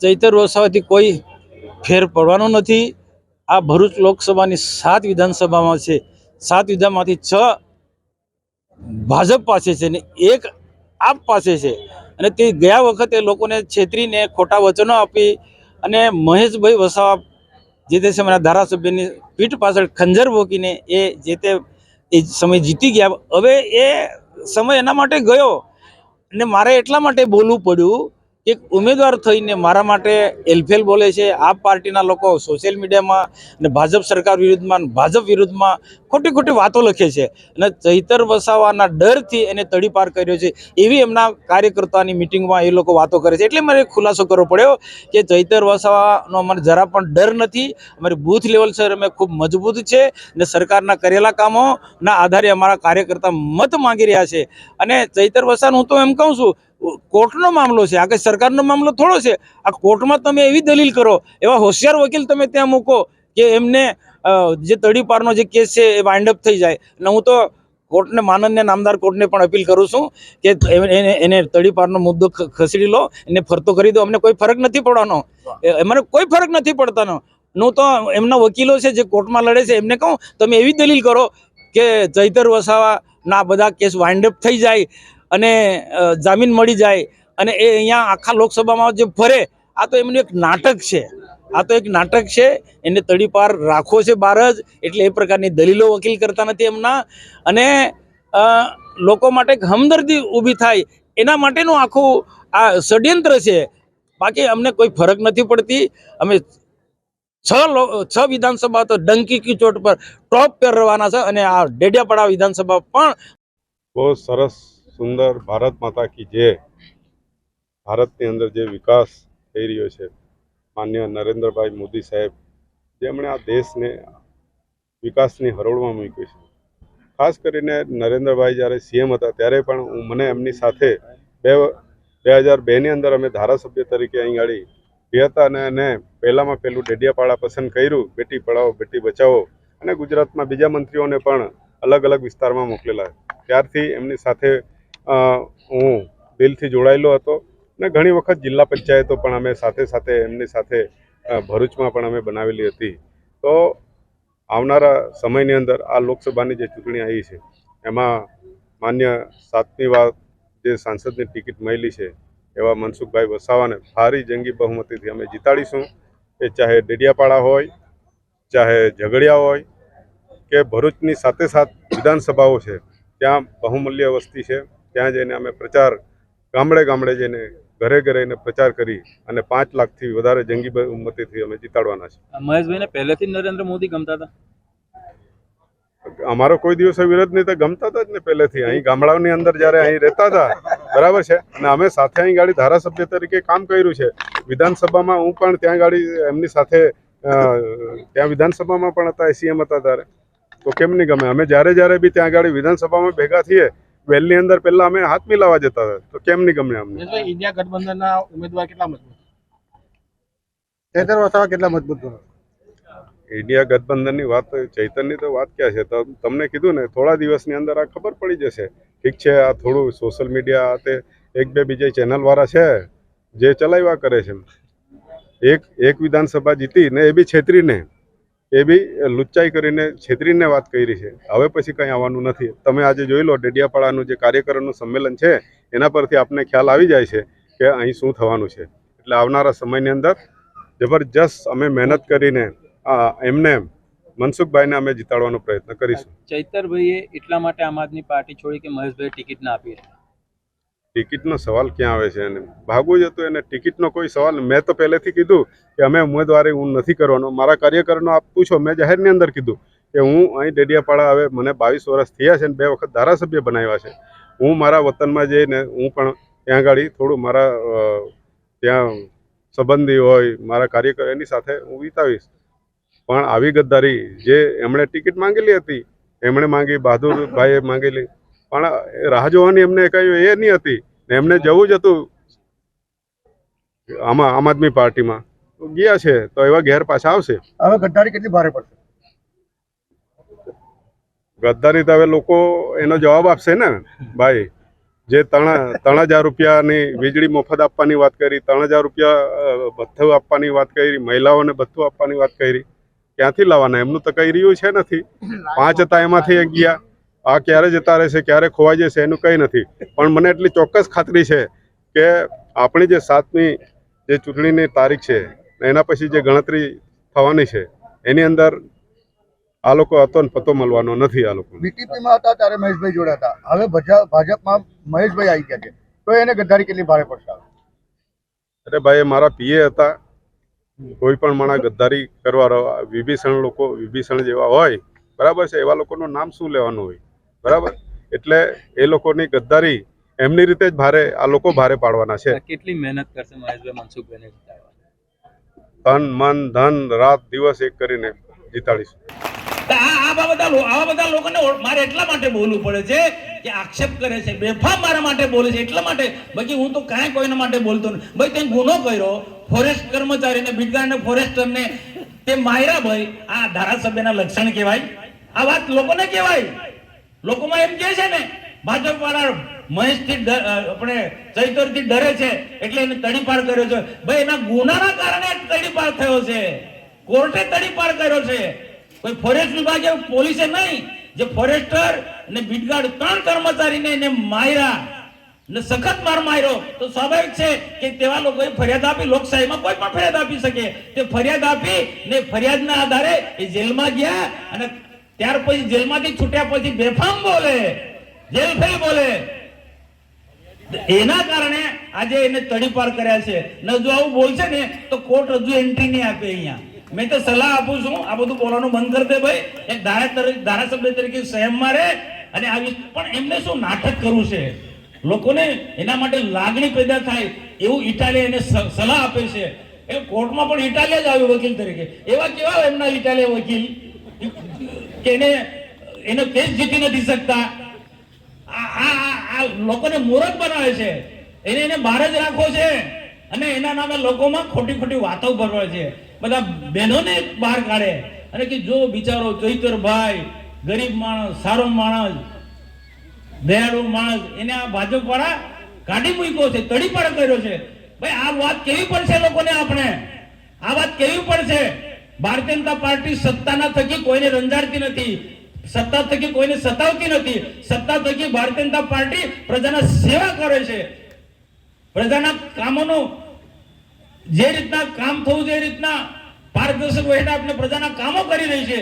ચૈતર વસાવાથી કોઈ ફેર પડવાનો નથી. આ ભરૂચ લોકસભાની સાત વિધાનસભામાં છે. સાત વિધાનમાંથી છ ભાજપ પાસે છે ને એક આપ પાસે છે. અને તે ગયા વખતે લોકોને છેતરીને ખોટા વચનો આપી અને મહેશભાઈ વસાવા જે તે સમયના ધારાસભ્યની પીઠ પાછળ ખંજર ભોકીને એ જે તે સમય જીતી ગયા. હવે એ સમય એના માટે ગયો. અને મારે એટલા માટે બોલવું પડ્યું એક ઉમેદવાર થઈને મારા માટે એલફેલ બોલે છે. આ પાર્ટીના લોકો સોશિયલ મીડિયામાં અને ભાજપ સરકાર વિરુદ્ધમાં ભાજપ વિરુદ્ધમાં ખોટી ખોટી વાતો લખે છે. અને ચૈતર વસાવાના ડરથી એને તડીપાર કર્યો છે. એવી એમના કાર્યકર્તાની મિટિંગમાં એ લોકો વાતો કરે છે. એટલે મારે ખુલાસો કરવો પડ્યો કે ચૈતર વસાવાનો અમારે જરા પણ ડર નથી. અમારી બૂથ લેવલ સર અમે ખૂબ મજબૂત છે અને સરકારના કરેલા કામોના આધારે અમારા કાર્યકર્તા મત માંગી રહ્યા છે. અને ચૈતર વસાવાનું હું તો એમ કહું છું કોર્ટનો મામલો છે, આ કંઈ સરકારનો મામલો થોડો છે. આ કોર્ટમાં તમે એવી દલીલ કરો, એવા હોશિયાર વકીલ તમે ત્યાં મૂકો કે એમને જે તડીપારનો જે કેસ છે એ વાઇન્ડ અપ થઈ જાય. અને હું તો કોર્ટને, માનન્ય નામદાર કોર્ટને પણ અપીલ કરું છું કે એને- એને તડીપારનો મુદ્દો ખસેડી લો, એને ફરતો કરી દો. અમને કોઈ ફરક નથી પડવાનો. મને કોઈ ફરક નથી પડતાનો. હું તો એમના વકીલો છે જે કોર્ટમાં લડે છે, એમને કહું, તમે એવી દલીલ કરો કે ચૈતર વસાવાના બધા કેસ વાઇન્ડ અપ થઈ જાય. અને જામીન મળી જાય અને એ અહીંયા આખા લોકસભામાં જે ફરે, આ તો એમનું એક નાટક છે. આ તો એક નાટક છે. એને તડીપાર રાખો છે બહાર જ એટલે એ પ્રકારની દલીલો વકીલ કરતા નથી એમના. અને લોકો માટે એક હમદર્દી ઊભી થાય, એના માટેનું આખું આ ષડયંત્ર છે. બાકી અમને કોઈ ફરક નથી પડતી. અમે છ લો- છ વિધાનસભા તો ડંકી કી ચોટ પર ટોપ પર રહેવાના છે અને આ ડેડિયાપાડા વિધાનસભા પણ બહુ સરસ સુંદર ભારત માતા કી જે ભારતની અંદર જે વિકાસ થઈ રહ્યો છે, માન્ય નરેન્દ્રભાઈ મોદી સાહેબ, જેમણે આ દેશને વિકાસની હરોળમાં મૂક્યો છે. ખાસ કરીને નરેન્દ્રભાઈ જ્યારે સીએમ હતા, ત્યારે પણ હું મને એમની સાથે બે બે હજાર બેની અંદર અમે ધારાસભ્ય તરીકે અહીં ગયા હતા અને એને પહેલામાં પહેલું ડેડિયાપાડા પસંદ કર્યું, બેટી પઢાઓ બેટી બચાવો, અને ગુજરાતમાં બીજા મંત્રીઓને પણ અલગ અલગ વિસ્તારમાં મોકલેલા. ત્યારથી એમની સાથે હું દિલથી જોડાયેલો હતો અને ઘણી વખત જિલ્લા પંચાયતો પણ અમે સાથે સાથે એમની સાથે ભરૂચમાં પણ અમે બનાવેલી હતી. તો આવનારા સમયની અંદર આ લોકસભાની જે ચૂંટણી આવી છે, એમાં માન્ય સાતમી વાર જે સાંસદની ટિકિટ મળેલી છે, એવા મનસુખભાઈ વસાવાને ભારી જંગી બહુમતીથી અમે જીતાડીશું. એ ચાહે ડેડિયાપાડા હોય, ચાહે ઝઘડિયા હોય, કે ભરૂચની સાથે સાથ વિધાનસભાઓ છે, ત્યાં બહુમૂલ્ય વસ્તી છે. ત્યાં જઈને અમે પ્રચાર ગામડે ગામડે જઈને ઘરે ઘરે એને પ્રચાર કરી અને પાંચ લાખથી વધારે જંગી બહુમતીથી અમે જીતાડવાના છે મહેશભાઈને પહેલેથી નરેન્દ્ર મોદી ગમતા હતા? અમારો કોઈ દિવસે વિરોધ નહીં તો ગમતા હતા જ ને પહેલેથી. અહીં ગામડાઓની અંદર જ્યારે અહીં રહેતા હતા બરાબર છે? અને અમે સાથે અહીં ગાડી ધારાસભ્ય તરીકે કામ કર્યું છે. વિધાનસભામાં હું પણ ત્યાં ગાડી એમની સાથે ત્યાં વિધાનસભામાં પણ હતા સીએમ હતા ત્યારે. તો કેમ નહીં ગમે? અમે જ્યારે જ્યારે બી ત્યાં ગાડી વિધાનસભામાં ભેગા થઈએ વેલની અંદર પહેલા અમે હાથ મિલાવા જતા હતા. તો કેમ નહીં ગમે અમને? ઇન્ડિયા ગઠબંધનના ઉમેદવાર કેટલા મજબૂત? ચૈતન્ય વસાવા કેટલા મજબૂત ઇન્ડિયા ગઠબંધનની વાત ચૈતનની તો વાત ક્યાં છે? તો તમને કીધું ને થોડા દિવસની અંદર આ ખબર પડી જશે. ઠીક છે આ થોડું સોશિયલ મીડિયા આ તે એક બે બીજા ચેનલવાળા છે જે ચલાવ્યા કરે છે. એક એક વિધાનસભા જીતી ને એ બી છેતરીને. એ બી લુચ્ચાઈ કરીને છેતરીને વાત કરી છે. હવે પછી કંઈ આવવાનું નથી. તમે આજે જોઈ લો, ડેડિયાપાડાનું જે કાર્યકરોનું સંમેલન છે, એના પરથી આપને ખ્યાલ આવી જાય છે કે અહીં શું થવાનું છે. એટલે આવનારા સમયની અંદર જબરજસ્ત અમે મહેનત કરીને એમને મનસુખભાઈને અમે જીતાડવાનો પ્રયત્ન કરીશું. ચૈતરભાઈએ એટલા માટે આમ આદમી પાર્ટી છોડી કે મહેશભાઈ ટિકિટ ના આપી ટિકિટનો સવાલ ક્યાં આવે છે? એને ભાગવું જ હતું એને ટિકિટનો કોઈ સવાલ. મેં તો પહેલેથી કીધું કે અમે ઉમેદવારી હું નથી કરવાનો. મારા કાર્યકરનો આપ પૂછો. મેં જાહેરની અંદર કીધું કે હું અહીં ડેડિયાપાડા હવે મને બાવીસ વર્ષ થયા છે અને બે વખત ધારાસભ્ય બનાવ્યા છે. હું મારા વતનમાં જઈને હું પણ ત્યાં આગળ થોડું મારા ત્યાં સંબંધી હોય, મારા કાર્યકર એની સાથે હું વિતાવીશ. પણ આવી ગદ્દારી જે એમણે ટિકિટ માંગેલી હતી, એમણે માંગી, બહાદુરભાઈએ માંગેલી. પણ રાહ જોવાની એમને કહ્યું એ નહીં હતી ને એમને જવું જ હતું આમાં આમ આદમી પાર્ટીમાં. ગયા છે તો એવા ઘેર પાછા આવશે. હવે ગદ્દારી કેટલી ભારે પડશે? ગદ્દારી તો હવે લોકો એનો જવાબ આપશે ને ભાઈ. જે ત્રણ ત્રણ હજાર રૂપિયાની વીજળી મફત આપવાની વાત કરી ત્રણ હજાર રૂપિયા ભથ્થું આપવાની વાત કરી મહિલાઓને ભથ્થું આપવાની વાત કરી. ક્યાંથી લાવવાના? એમનું તો કઈ રહ્યું છે નથી. પાંચ હતા એમાંથી ગયા. આ ક્યારે જતા રહેશે ક્યારે ખોવાઈ જશે એનું કંઈ નથી. પણ મને એટલી ચોક્કસ ખાતરી છે કે આપણી જે સાતમી જે ચૂંટણીની તારીખ છે એના પછી જે ગણતરી થવાની છે એની અંદર આ લોકો હતો ને પતો મળવાનો નથી આ લોકો બીટીપીમાં હતા ત્યારે મહેશભાઈ જોડે હતા હવે ભજા- ભાજપમાં મહેશભાઈ આવી ગયા છે. તો એને ગદ્દારી કેટલી ભારે પડશે અરે ભાઈ એ મારા પીએ હતા. કોઈ પણ માણસ ગદ્દારી કરવા વિભીષણ લોકો વિભીષણ જેવા હોય બરાબર છે એવા લોકોનું નામ શું લેવાનું હોય? બરાબર? એટલે એ લોકોની ગદ્દારી એમની રીતે જ ભારે આ લોકો ભારે પાડવાના છે. કેટલી મહેનત કરશે મહેશભાઈ મનસુખભાઈને જીતાડવા તન મન ધન રાત દિવસ એક કરીને જીતાડીશું. તો આ આ બધા આવા બધા લોકોને મારે એટલા માટે બોલવું પડે છે કે આક્ષેપ કરે છે બેફામ મારા માટે બોલે છે એટલા માટે. બાકી હું તો કાંઈ કોઈના માટે બોલતો નથી. ભાઈ તે ગુનો કર્યો ફોરેસ્ટ કર્મચારીને બીટગાર્ડને ફોરેસ્ટરને તે માયરા ભાઈ આ ધારાસભ્યના લક્ષણ કહેવાય? આ વાત લોકોને કહેવાય? લોકોમાં એમ કે છે ને ભાજપ વાળા મહેશથી આપણે ચૈતરથી ડરે છે, એટલે એને તડીપાર કર્યો છે. ભાઈ, એના ગુનાના કારણે તડીપાર થયો છે. કોર્ટે તડીપાર કર્યો છે. કોઈ ફોરેસ્ટ વિભાગે પોલીસે નહીં, જે ફોરેસ્ટર અને બીટગાર્ડ ત્રણ કર્મચારીને એને માર્યા ને સખત માર માર્યો. તો સ્વાભાવિક છે કે તેવા લોકોએ ફરિયાદ આપી, લોકશાહીમાં કોઈ પણ ફરિયાદ આપી શકે. તે ફરિયાદ આપી ને ફરિયાદના આધારે એ જેલમાં ગયા અને ત્યાર પછી જેલમાંથી છૂટ્યા પછી બેફામ બોલે, જેલ ફેલ બોલે. એના કારણે આજે એને તડીપાર કર્યા છે. ન જો આવું બોલશે ને, તો કોર્ટ હજુ એન્ટ્રી નહીં આપે અહીંયા. મેં તો સલાહ આપું છું, આ બધું બોલવાનું બંધ કરી દે ભાઈ. એક ધારાસભ્ય તરીકે સંયમમાં રહે અને આવી પણ એમને શું નાટક કરવું છે? લોકોને એના માટે લાગણી પેદા થાય, એવું ઇટાલિયા એને સલાહ આપે છે. એ કોર્ટમાં પણ ઇટાલિયા જ આવ્યો વકીલ તરીકે. એવા કેવા એમના ઇટાલિયા વકીલ? કે એને, એનો કેસ જીતી નથી શકતા. આ લોકોને મૂરખ બનાવે છે. એને એને બહાર જ રાખવો છે. અને એના નામે લોકોમાં ખોટી ખોટી વાતો ભરવા છે. બધા બહેનોને બહાર કાઢે. અને કે જો બિચારો ચૈતરભાઈ, ગરીબ માણસ, સારો માણસ, દયાળુ માણસ, એને આ ભાજપ વાળા કાઢી મૂક્યો છે તડી પણ કર્યો છે. ભાઈ, આ વાત કેવી પડશે લોકોને આપણે? આ વાત કેવી પડશે? ભારતીય જનતા પાર્ટી સત્તાના થકી કોઈને રંજાડતી નથી, સત્તા થકી કોઈને સતાવતી નથી, સત્તા થકી ભારતીય જનતા પાર્ટી પ્રજાના સેવા કરે છે. પ્રજાના કામોનું જે રીતના કામ થવું જે રીતના પારદર્શક વહેલા આપણે પ્રજાના કામો કરી રહી છે.